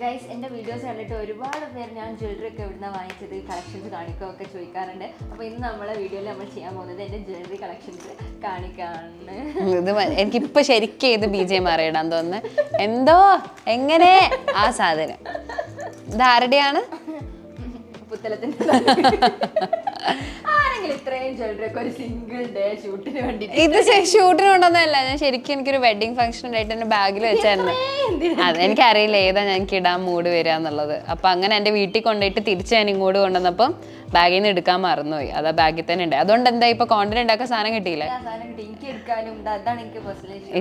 Guys എന്റെ videos കണ്ടിട്ട് ഒരുപാട് പേർ ഞാൻ ജ്വല്ലറി ഒക്കെ എവിടുന്ന വാങ്ങിച്ചത് കളക്ഷൻസ് കാണിക്കുക ഒക്കെ ചോദിക്കാറുണ്ട്. അപ്പോൾ ഇന്ന് നമ്മളെ വീഡിയോയിൽ നമ്മൾ ചെയ്യാൻ പോകുന്നത് എന്റെ ജ്വല്ലറി കളക്ഷൻസ് കാണിക്കാണ് ഇത് മ- എനിക്കിപ്പോ ശരിക്കും ഇത് ബി ജെ മാറിയിടാൻ തോന്നുന്നു. എന്തോ? എങ്ങനെ? ആ സാധനം. ധാരടിയാണ് പുത്തലത്തിന്റെ ഇത് ഷൂട്ടിന് കൊണ്ടൊന്നുമല്ല ഞാൻ ശരിക്കും എനിക്കൊരു വെഡിങ് ഫംഗ്ഷൻ ആയിട്ട് എന്റെ ബാഗിൽ വെച്ചായിരുന്നു. അത് എനിക്കറിയില്ല ഏതാ ഞങ്ങൾക്ക് ഇടാൻ മൂഡ് വരിക എന്നുള്ളത്. അപ്പൊ അങ്ങനെ എന്റെ വീട്ടിൽ കൊണ്ടുപോയിട്ട് തിരിച്ച് ഞാൻ ഇങ്ങോട്ട് കൊണ്ടുവന്നപ്പം ബാഗിൽ നിന്ന് എടുക്കാൻ മറന്നുപോയി. അതാ ബാഗിൽ തന്നെ ഉണ്ട്. അതുകൊണ്ട് എന്താ ഇപ്പൊ കോണ്ടന്റ് ഉണ്ടാക്കാൻ സാധനം കിട്ടിയില്ല?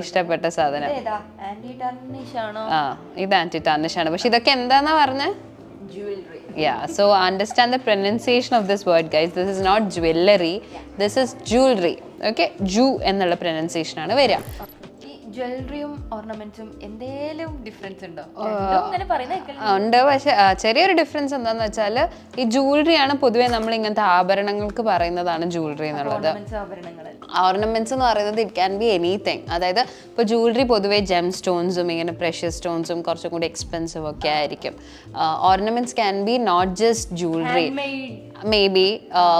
ഇഷ്ടപ്പെട്ട സാധനം. ആ ഇത് ആന്റി ടാർണിഷ് ആണ്. പക്ഷെ ഇതൊക്കെ എന്താന്നാ jewellery Yeah, so understand the pronunciation of this word, guys. This is not jewelry, this is jewelry. Okay, Jew എന്നുള്ള pronunciation ആണ് വരിക. ജ്വല്ലറിയും ഓർണമെന്റ്സും എന്തേലും ഡിഫറൻസ് ഉണ്ടോ? ഉണ്ട്. പക്ഷെ ചെറിയൊരു ഡിഫറൻസ് എന്താന്ന് വെച്ചാൽ ഈ jewelry ആണ് പൊതുവേ നമ്മൾ ഇങ്ങനത്തെ ആഭരണങ്ങൾക്ക് പറയുന്നതാണ് ജൂലറി എന്നുള്ളത്. ഓർണമെന്റ്സ് എന്ന് പറയുന്നത് ഇറ്റ് ക്യാൻ ബി എനിത്തിങ് അതായത് ഇപ്പോൾ ജുവലറി പൊതുവേ ജെം സ്റ്റോൺസും ഇങ്ങനെ പ്രഷ്യസ് സ്റ്റോൺസും കുറച്ചും കൂടി എക്സ്പെൻസീവ് ഒക്കെ ആയിരിക്കും. Ornaments can be not just jewellery may be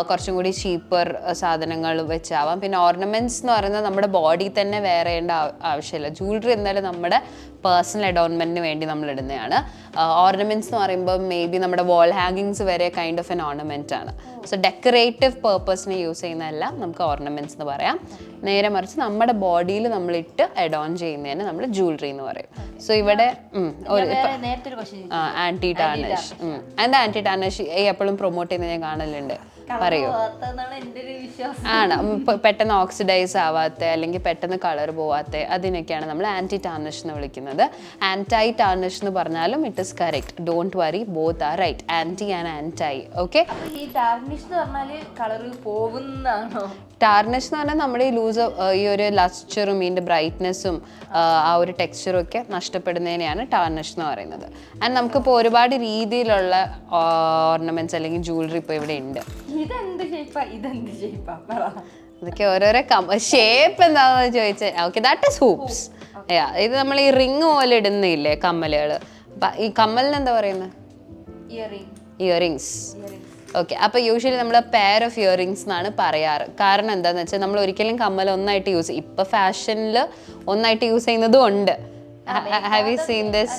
കുറച്ചും കൂടി ചീപ്പർ സാധനങ്ങൾ വെച്ചാവാം. പിന്നെ ഓർണമെന്റ്സ് എന്ന് പറയുന്നത് നമ്മുടെ ബോഡി തന്നെ വേറെ ചെയ്യേണ്ട ആവശ്യമില്ല. ജുവലറി എന്തായാലും നമ്മുടെ പേഴ്സണൽ അഡോൺമെന്റിന് വേണ്ടി നമ്മൾ ഇടുന്നതാണ്. ഓർണമെന്റ്സ് എന്ന് പറയുമ്പോൾ മേ ബി നമ്മുടെ വാൾ ഹാങ്ങിങ്സ് വരെ കൈൻഡ് ഓഫ് എൻ ഓർണമെന്റ് ആണ്. സോ ഡെക്കറേറ്റീവ് പേർപ്പസിന് യൂസ് ചെയ്യുന്നതെല്ലാം നമുക്ക് ഓർണമെന്റ്സ് എന്ന് പറയാം. നേരെ മറിച്ച് നമ്മുടെ ബോഡിയിൽ നമ്മൾ നമ്മളിട്ട് അഡോൺ ചെയ്യുന്നതിന് നമ്മൾ ജുവലറി എന്ന് പറയും. സോ ഇവിടെ ആന്റി ടാർണിഷ് എന്താ ആന്റി ടാർണിഷ് എപ്പോഴും പ്രൊമോട്ട് ചെയ്യുന്നത് ഞാൻ കാണലുണ്ട്. പറയൂ. ആണ്. പെട്ടെന്ന് ഓക്സിഡൈസ് ആവാത്ത അല്ലെങ്കിൽ പെട്ടെന്ന് കളർ പോവാത്ത അതിനൊക്കെയാണ് നമ്മൾ ആന്റി ടാർണിഷ് എന്ന് വിളിക്കുന്നത്. ആന്റൈ ടാർണിഷ് എന്ന് പറഞ്ഞാലും it is correct don't worry both are right anti and anti okay ഈ ടാർണിഷ് എന്ന് പറഞ്ഞാൽ കളർ പോകുന്നതാണോ ടാർണിഷ് എന്ന് പറഞ്ഞാൽ നമ്മുടെ ഈ ലൂസ് ഈ ഒരു ലസ്റ്ററും ഇതിന്റെ ബ്രൈറ്റ്നെസ്സും ആ ഒരു ടെക്സ്ചറും ഒക്കെ നഷ്ടപ്പെടുന്നതിനെയാണ് ടാർണിഷ് എന്ന് പറയുന്നത്. ആൻഡ് നമുക്കിപ്പോൾ ഒരുപാട് രീതിയിലുള്ള ഓർണമെന്റ്സ് അല്ലെങ്കിൽ ജ്വല്ലറി ഇപ്പോൾ ഇവിടെ ഉണ്ട്. ഇതെന്ത് ഷേപ്പാ ഇതെന്ത് ഷേപ്പാ പറ. ഇതൊക്കെ ഓരോരോ ഷേപ്പ് എന്താണെന്ന് ചോദിച്ചാൽ ഓക്കെ ദാറ്റ് ഇസ് ഹൂപ്സ് ഇത് നമ്മൾ ഈ റിങ് പോലെ ഇടുന്നില്ലേ കമ്മലുകൾ ഈ കമ്മലിന് എന്താ പറയുന്നത് ഇയറിങ്സ് ഇയറിംഗ് ഓക്കെ അപ്പോൾ യൂഷ്വലി നമ്മൾ പെയർ ഓഫ് ഇയറിങ്സ് എന്നാണ് പറയാറ്. കാരണം എന്താണെന്ന് വെച്ചാൽ നമ്മൾ ഒരിക്കലും കമ്മൽ ഒന്നായിട്ട് യൂസ് ഇപ്പോൾ ഫാഷനിൽ ഒന്നായിട്ട് യൂസ് ചെയ്യുന്നതും ഉണ്ട്. ഹാവ് യു സീൻ ദിസ്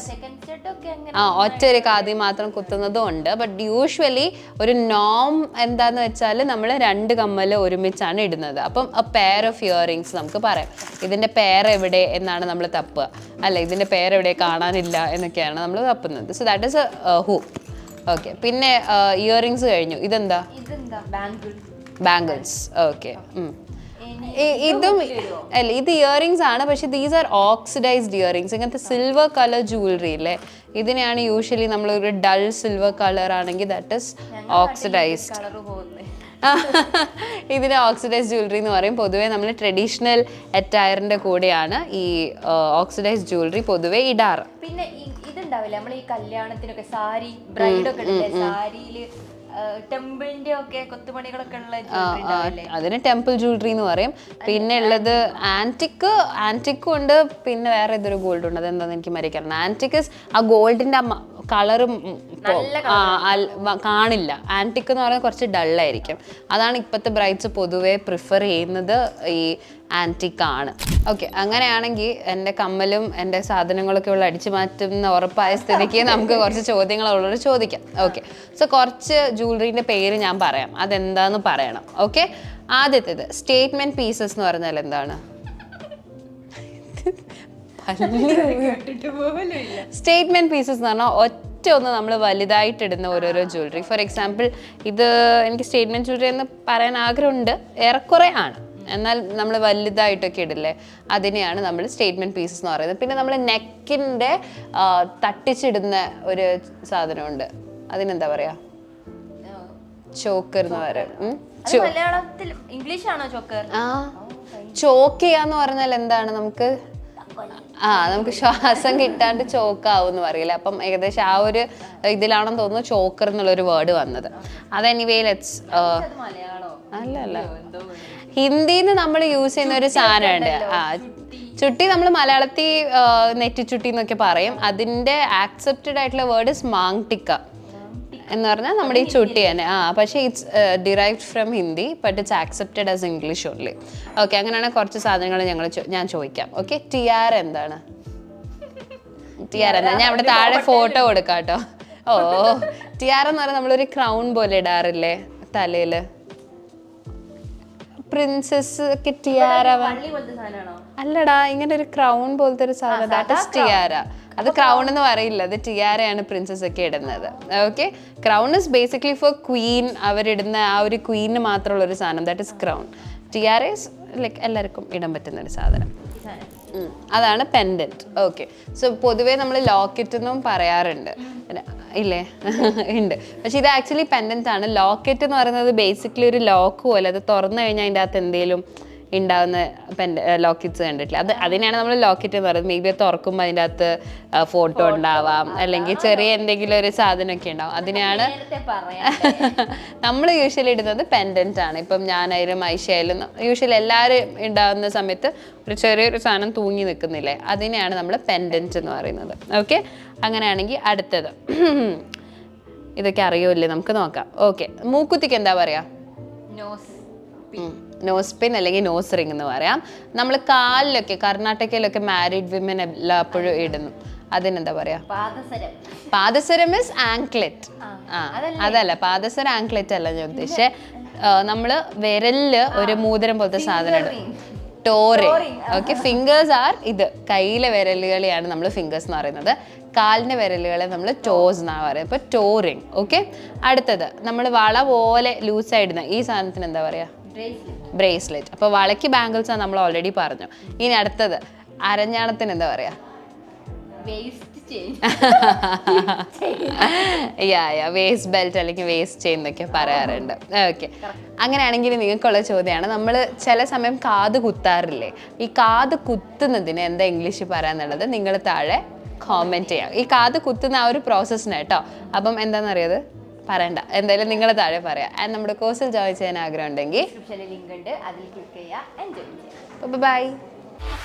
ആ ഒറ്റ ഒരു കാതി മാത്രം കുത്തുന്നതും ഉണ്ട്. ബട്ട് യൂഷ്വലി ഒരു നോം എന്താന്ന് വെച്ചാൽ നമ്മൾ രണ്ട് കമ്മൽ ഒരുമിച്ചാണ് ഇടുന്നത്. അപ്പം എ പെയർ ഓഫ് ഇയറിങ്സ് നമുക്ക് പറയാം. ഇതിന്റെ പെയർ എവിടെ എന്നാണ് നമ്മൾ തപ്പുക. അല്ല ഇതിന്റെ പേരെവിടെ എവിടെ കാണാനില്ല എന്നൊക്കെയാണ് നമ്മൾ തപ്പുന്നത്. So that is who okay പിന്നെ ഇയറിങ്സ് കഴിഞ്ഞു. ഇതെന്താ? ഇതെന്താ? ബാംഗിൾ ബാംഗിൾസ് ഓക്കെ ഇതും അല്ല ഇത് ഇയറിങ്സ് ആണ് പക്ഷെ ദീസ് ആർ ഓക്സിഡൈസ്ഡ് ഇയറിങ്സ് ഇങ്ങനത്തെ സിൽവർ കളർ ജുവലറി അല്ലേ ഇതിനെയാണ് യൂഷ്വലി നമ്മൾ ഒരു ഡൾ സിൽവർ കളർ ആണെങ്കിൽ ദാറ്റ് ഇസ് ഓക്സിഡൈസ്ഡ് ഇതിന് ഓക്സിഡൈസ് ജ്വല്ലറി എന്ന് പറയും. പൊതുവേ നമ്മൾ ട്രഡീഷണൽ അറ്റയറിന്റെ കൂടെയാണ് ഈ ഓക്സിഡൈസ് ജ്വല്ലറി പൊതുവേ ഇടാറ്. പിന്നെ ഈ- ഇതുണ്ടാവില്ലേ? നമ്മൾ ഈ കല്യാണത്തിനൊക്കെ സാരി ബ്രൈഡ് ഒക്കെ സാരിയിൽ ടെമ്പിളിന്റെ ഒക്കെ കൊത്തുപണികളൊക്കെ ഉള്ള അതിന് ടെമ്പിൾ ജ്വല്ലറി എന്ന് പറയും. പിന്നെ ഉള്ളത് ആന്റിക്ക് ആന്റിക്കും ഉണ്ട്. പിന്നെ വേറെ ഇതൊരു ഗോൾഡ് ഉണ്ട് അതെന്താന്ന് എനിക്ക് മരിക്കണം ആന്റിക്കസ് ആ ഗോൾഡിന്റെ കളറും കാണില്ല. ആന്റിക് എന്ന് പറയുന്നത് കുറച്ച് ഡള്ളായിരിക്കും അതാണ് ഇപ്പോഴത്തെ ബ്രൈറ്റ്സ് പൊതുവെ പ്രിഫർ ചെയ്യുന്നത് ഈ ആന്റിക് ആണ്. ഓക്കെ അങ്ങനെയാണെങ്കിൽ എന്റെ കമ്മലും എന്റെ സാധനങ്ങളൊക്കെ ഉള്ള അടിച്ചു മാറ്റുന്ന ഉറപ്പായ സ്ഥിതിക്ക് നമുക്ക് കുറച്ച് ചോദ്യങ്ങൾ ചോദിക്കാം. ഓക്കെ സോ കുറച്ച് ജുവലറീന്റെ പേര് ഞാൻ പറയാം. അതെന്താന്ന് പറയണം. ഓക്കെ ആദ്യത്തേത് സ്റ്റേറ്റ്മെന്റ് പീസസ് എന്ന് പറഞ്ഞാൽ എന്താണ്? സ്റ്റേറ്റ്മെന്റ് പീസസ് എന്ന് പറഞ്ഞാൽ ഒറ്റ ഒന്ന് നമ്മൾ വലുതായിട്ട് ഇടുന്ന ഓരോരോ ജ്വല്ലറി ഫോർ എക്സാമ്പിൾ ഇത് എനിക്ക് സ്റ്റേറ്റ്മെന്റ് ജ്വല്ലറി എന്ന് പറയാൻ ആഗ്രഹമുണ്ട്. ഏറെക്കുറെ ആണ്. എന്നാൽ നമ്മൾ വലുതായിട്ടൊക്കെ ഇടില്ലേ അതിനെയാണ് നമ്മൾ സ്റ്റേറ്റ്മെന്റ് പീസസ് എന്ന് പറയുന്നത്. പിന്നെ നമ്മൾ നെക്കിന്റെ തട്ടിച്ചിടുന്ന ഒരു സാധനമുണ്ട്. അതിനെന്താ പറയാ? ചോക്കർ എന്ന് പറയും അത് മലയാളത്തിൽ ഇംഗ്ലീഷ് ആണോ ചോക്കർ ആ ചോക്ക് ചെയ്യാന്ന് പറഞ്ഞാൽ എന്താണ് നമുക്ക്? ആ നമുക്ക് ശ്വാസം കിട്ടാണ്ട് ചോക്കാവും എന്ന് പറയില്ല. അപ്പം ഏകദേശം ആ ഒരു ഇതിലാണെന്ന് തോന്നുന്നു ചോക്കർ എന്നുള്ളൊരു വേർഡ് വന്നത്. അത് എനിവേ ലെറ്റ്സ് അല്ല അല്ല ഹിന്ദിന്ന് നമ്മൾ യൂസ് ചെയ്യുന്ന ഒരു സാധനമുണ്ട്. ആ ചുട്ടി നമ്മൾ മലയാളത്തിൽ നെറ്റിച്ചുട്ടി എന്നൊക്കെ പറയും. അതിന്റെ ആക്സെപ്റ്റഡ് ആയിട്ടുള്ള വേർഡ് ഇസ് മാങ് ടിക്ക എന്ന് പറഞ്ഞാൽ നമ്മുടെ ഈ ചുട്ടി തന്നെ ആ പക്ഷേ it's derived from Hindi but it's accepted as English only okay അങ്ങനെയാണെങ്കിൽ കുറച്ച് സാധനങ്ങൾ ഞങ്ങൾ ഞാൻ ചോദിക്കാം. ഓക്കെ ടി ആർ എന്താണ്? ടി ആർ എന്താ ഞാൻ അവിടെ താഴെ ഫോട്ടോ കൊടുക്കാം കേട്ടോ ഓ ടി ആർ എന്ന് പറഞ്ഞാൽ നമ്മളൊരു ക്രൗൺ പോലെ ഇടാറില്ലേ തലയിൽ പ്രിൻസസ് ഒക്കെ ടിയാര അല്ലടാ ഇങ്ങനെ ഒരു ക്രൗൺ പോലത്തെ ഒരു സാധനം. ദാറ്റ് ഇസ് ടിയാര അത് ക്രൗൺ എന്ന് പറയില്ല. അത് ടിയാരയാണ് പ്രിൻസസ് ഒക്കെ ഇടുന്നത്. Okay crown is basically for queen അവരിടുന്ന ആ ഒരു ക്വീനിന് മാത്രമുള്ള ഒരു സാധനം. That is crown is like എല്ലാവർക്കും ഇടാൻ പറ്റുന്ന ഒരു സാധനം. അതാണ് പെൻഡന്റ് ഓക്കെ സോ പൊതുവേ നമ്മൾ ലോക്കറ്റ് എന്നും പറയാറുണ്ട്. ഇല്ലേ? ഉണ്ട്. പക്ഷെ ഇത് ആക്ച്വലി പെൻഡന്റ് ആണ്. ലോക്കറ്റ് എന്ന് പറയുന്നത് ബേസിക്കലി ഒരു ലോക്ക് പോലെ. അത് തുറന്നു കഴിഞ്ഞാൽ അതിന്റെ അകത്ത് എന്തെങ്കിലും ഉണ്ടാവുന്ന പെൻ ലോക്കറ്റ്സ് കണ്ടിട്ടില്ല? അത് അതിനാണ് നമ്മൾ ലോക്കറ്റ് എന്ന് പറയുന്നത്. മേ ബി തുറക്കുമ്പോൾ അതിന്റെ അകത്ത് ഫോട്ടോ ഉണ്ടാവാം. അല്ലെങ്കിൽ ചെറിയ എന്തെങ്കിലും ഒരു സാധനമൊക്കെ ഉണ്ടാവും. അതിനാണ് നമ്മൾ യൂഷ്വലി ഇടുന്നത് പെൻഡന്റ് ആണ്. ഇപ്പം ഞാനായാലും ഐഷയായാലും യൂഷ്വലി എല്ലാവരും ഉണ്ടാകുന്ന സമയത്ത് ഒരു ചെറിയൊരു സാധനം തൂങ്ങി നിൽക്കുന്നില്ലേ? അതിനെയാണ് നമ്മൾ പെൻഡന്റ് എന്ന് പറയുന്നത്. ഓക്കെ അങ്ങനെയാണെങ്കിൽ അടുത്തത്. ഇതൊക്കെ അറിയുമല്ലേ നമുക്ക് നോക്കാം. ഓക്കെ മൂക്കുത്തിക്ക് എന്താ പറയാ? നോസ് നോസ് പിൻ അല്ലെങ്കിൽ നോസ് റിംഗ് എന്ന് പറയാം. നമ്മൾ കാലിലൊക്കെ കർണാടകയിലൊക്കെ മാരീഡ് വിമൻ എല്ലാപ്പോഴും ഇടുന്നു. അതിനെന്താ പറയാ? പാദസരം. ഇസ് ആങ്ക്ലെറ്റ് ആ, അതല്ല? പാദസരം ആങ്ക്ലെറ്റ് അല്ല ഞാൻ ഉദ്ദേശിച്ചത് നമ്മൾ വിരലിൽ ഒരു മൂതിരം പോലത്തെ സാധനം ടോറിങ് ഓക്കെ ഫിംഗേഴ്സ് ആർ ഇത്. കയ്യിലെ വിരലുകളെയാണ് നമ്മൾ ഫിംഗേഴ്സ് എന്ന് പറയുന്നത്. കാലിന്റെ വിരലുകളെ നമ്മൾ ടോസ് എന്നാണ് പറയുന്നത് ഇപ്പൊ ടോറിങ് ഓക്കെ അടുത്തത് നമ്മൾ വള പോലെ ലൂസ് ലൂസായിടുന്ന ഈ സാധനത്തിന് എന്താ പറയാ? ബ്രേസ്ലെറ്റ് അപ്പോൾ വളയ്ക്ക് ബാംഗിൾസ് ആണ് നമ്മൾ ഓൾറെഡി പറഞ്ഞു. ഇനി അടുത്തത് അരഞ്ഞാണത്തിന് എന്താ പറയാ? യാ യാ വേസ്റ്റ് ബെൽറ്റ് അല്ലെങ്കിൽ വേസ്റ്റ് ചെയിൻ എന്നൊക്കെ പറയാറുണ്ട്. ഓക്കെ അങ്ങനെയാണെങ്കിൽ നിങ്ങൾക്കുള്ള ചോദ്യമാണ്. നമ്മൾ ചില സമയം കാത് കുത്താറില്ലേ? ഈ കാത് കുത്തുന്നതിന് എന്താ ഇംഗ്ലീഷിൽ പറയാന്നുള്ളത് നിങ്ങൾ താഴെ കോമെന്റ് ചെയ്യാം. ഈ കാത് കുത്തുന്ന ആ ഒരു പ്രോസസ്സിന് കേട്ടോ. അപ്പം എന്താണെന്നറിയത്? പറയണ്ട. എന്തായാലും നിങ്ങൾ താഴെ പറയാം. ആൻഡ് നമ്മുടെ കോഴ്സിൽ ജോയിൻ ചെയ്യാൻ ആഗ്രഹം ഉണ്ടെങ്കിൽ ലിങ്ക് ഉണ്ട്. അതിൽ ക്ലിക്ക് ചെയ്യുക ബൈ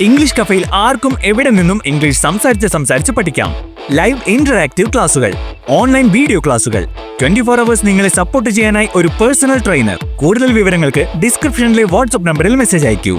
ഇംഗ്ലീഷ് കഫയിൽ ആർക്കും എവിടെ നിന്നും ഇംഗ്ലീഷ് സംസാരിച്ച് സംസാരിച്ച് പഠിക്കാം. ലൈവ് ഇന്ററാക്റ്റീവ് ക്ലാസുകൾ ഓൺലൈൻ വീഡിയോ ക്ലാസുകൾ ട്വന്റി ഫോർ അവേഴ്സ് നിങ്ങളെ സപ്പോർട്ട് ചെയ്യാനായി ഒരു പേഴ്സണൽ ട്രെയിനർ കൂടുതൽ വിവരങ്ങൾക്ക് ഡിസ്ക്രിപ്ഷനിലെ വാട്സ്ആപ്പ് നമ്പറിൽ മെസ്സേജ് അയക്കൂ.